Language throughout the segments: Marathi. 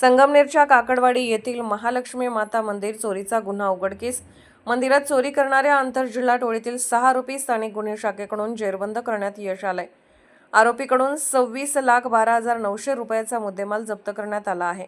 संगमनेरच्या काकडवाडी येथील महालक्ष्मी माता मंदिर चोरीचा गुन्हा उघडकीस मंदिरात चोरी करणाऱ्या आंतरजिल्हा टोळीतील सहा आरोपी स्थानिक गुन्हे शाखेकडून जेरबंद करण्यात यश आलंय. आरोपीकडून सव्वीस लाख बारा हजार नऊशे रुपयाचा मुद्देमाल जप्त करण्यात आला आहे.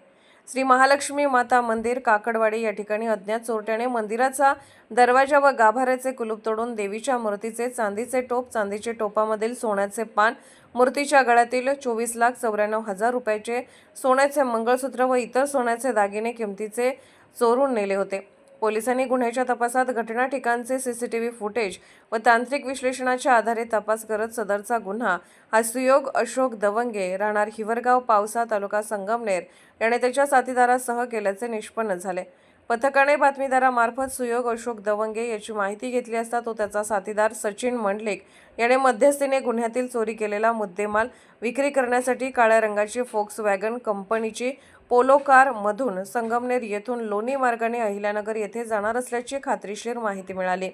श्री महालक्ष्मी माता मंदिर काकडवाडी या ठिकाणी अज्ञात चोरट्याने मंदिराचा दरवाजा व गाभाऱ्याचे कुलूप तोडून देवीच्या मूर्तीचे चांदीचे टोप चांदीचे टोपामधील सोन्याचे पान मूर्तीच्या गळ्यातील चोवीस लाख चौऱ्याण्णव हजार रुपयाचे सोन्याचे मंगळसूत्र व इतर सोन्याचे दागिने किमतीचे चोरून नेले होते. पोलिसांनी गुन्ह्याच्या तपासात घटना ठिकाणचे सीसीटीव्ही फुटेज व तांत्रिक विश्लेषणाच्या आधारे तपास करत सदरचा गुन्हा. हा सुयोग अशोक दवंगे राहणार हिवरगाव पावसा तालुका संगमनेर याने त्याच्या साथीदारासह केल्याचे निष्पन्न झाले. पथकाने बातमीदारामार्फत सुयोग अशोक दवंगे याची माहिती घेतली असता तो त्याचा साथीदार सचिन मंडलेक याने मध्यस्थीने गुन्ह्यातील चोरी केलेला मुद्देमाल विक्री करण्यासाठी काळ्या रंगाची फोक्स वॅगन कंपनीची पोलो कार मधून संगमनेर येथून लोणी मार्गाने अहिल्यानगर येथे जाणार असल्याची खात्रीशीर माहिती मिळाली.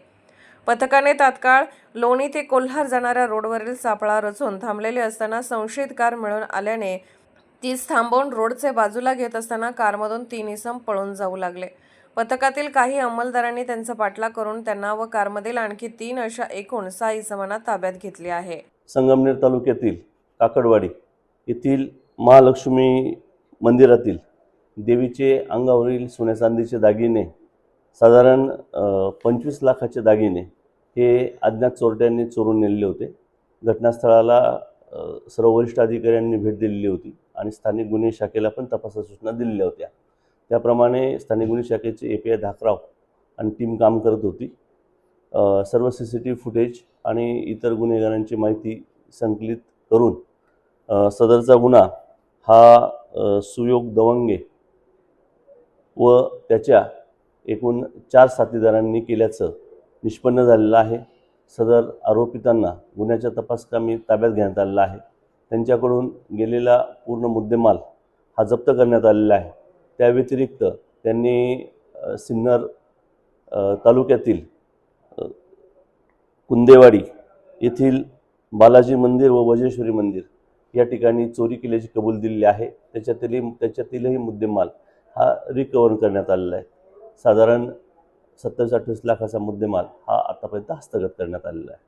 पथकाने तात्काळ लोणी ते कोल्हार जाणाऱ्या रोडवरील सापळा रचून थांबलेले असताना संशयित कार मिळून आल्याने तीच थांबवून रोडचे बाजूला घेत असताना कारमधून तीन इसम पळून जाऊ लागले. पथकातील काही अंमलदारांनी त्यांचा पाठलाग करून त्यांना व कारमधील आणखी तीन अशा एकूण सहा इसमांना ताब्यात घेतले आहे. संगमनेर तालुक्यातील काकडवाडी येथील महालक्ष्मी मंदिरातील देवीचे अंगावरील सोन्या चांदीचे दागिने साधारण पंचवीस लाखाचे दागिने हे अज्ञात चोरट्यांनी चोरून नेलेले होते. घटनास्थळाला सर्व वरिष्ठ अधिकाऱ्यांनी भेट दिलेली होती आणि स्थानिक गुन्हे शाखेला पण तपासा सूचना दिलेल्या होत्या. त्याप्रमाणे स्थानिक गुन्हे शाखेचे ए पी आय धाकराव आणि टीम काम करत होती. सर्व C C T V footage आणि इतर गुन्हेगारांची माहिती संकलित करून सदरचा गुन्हा हा सुयोग दवंगे व त्याच्या एकूण चार साथीदारांनी केल्याचं निष्पन्न झालेलं आहे. सदर आरोपितांना गुन्ह्याच्या तपासकामी ताब्यात घेण्यात आलेला आहे. त्यांच्याकडून गेलेला पूर्ण मुद्देमाल हा जप्त करण्यात आलेला आहे. त्या व्यतिरिक्त त्यांनी सिन्नर तालुक्यातील कुंदेवाडी येथील बालाजी मंदिर व वजेश्वरी मंदिर या ठिकाणी चोरी केल्याची कबूल दिलेली आहे. त्याच्यातील त्याच्यातीलही मुद्देमाल हा रिकवर करण्यात आलेला आहे. साधारण सत्तावीस अठ्ठावीस लाखाचा मुद्देमाल हा आतापर्यंत हस्तगत करण्यात आलेला आहे.